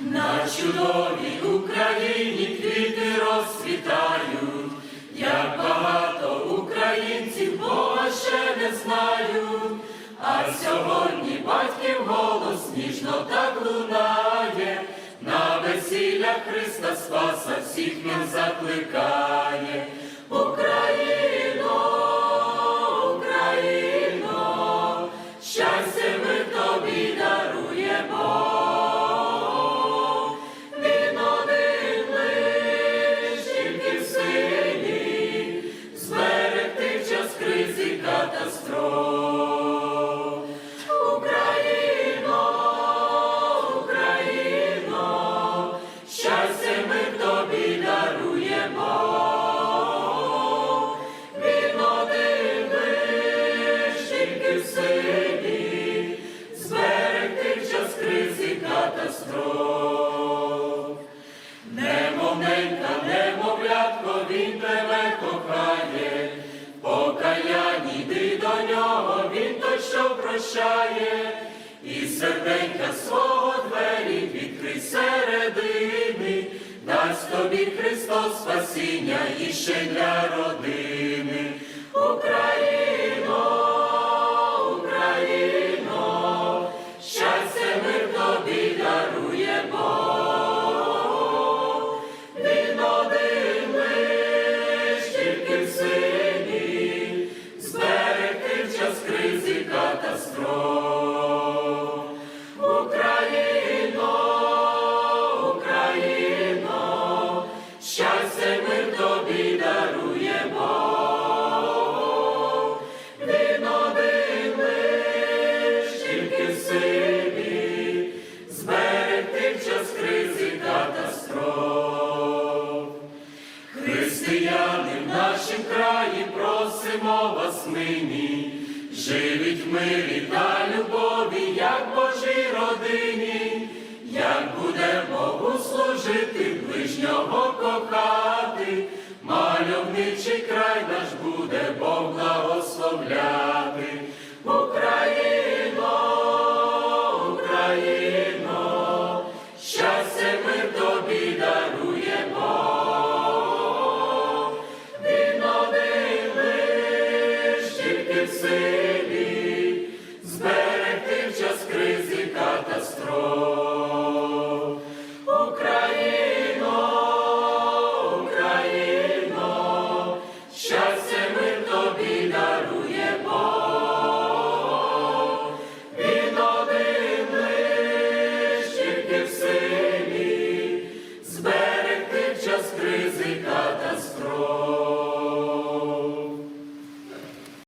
На чудовій Україні квіти розцвітають, як багато українців Бога ще не знають, а сьогодні батьків голос ніжно так лунає, на весілля Христа Спаса всіх нас закликає. Катастроф. Немовненька, немовлятко, він тебе кохає, покаянні до нього, він що прощає, і серденька свого двері відкрий середини, дасть тобі Христос спасіння і ще для родини. Просимо вас нині, живіть в мирі та любові, як Божій родині, як буде Богу служити, ближнього кохати, мальовничий край наш буде Бог благословляти. Силі зберегти в час кризи катастроф. Україно, Україно, щастя ми тобі даруємо. Він один лиш в силі зберегти в час кризи катастроф.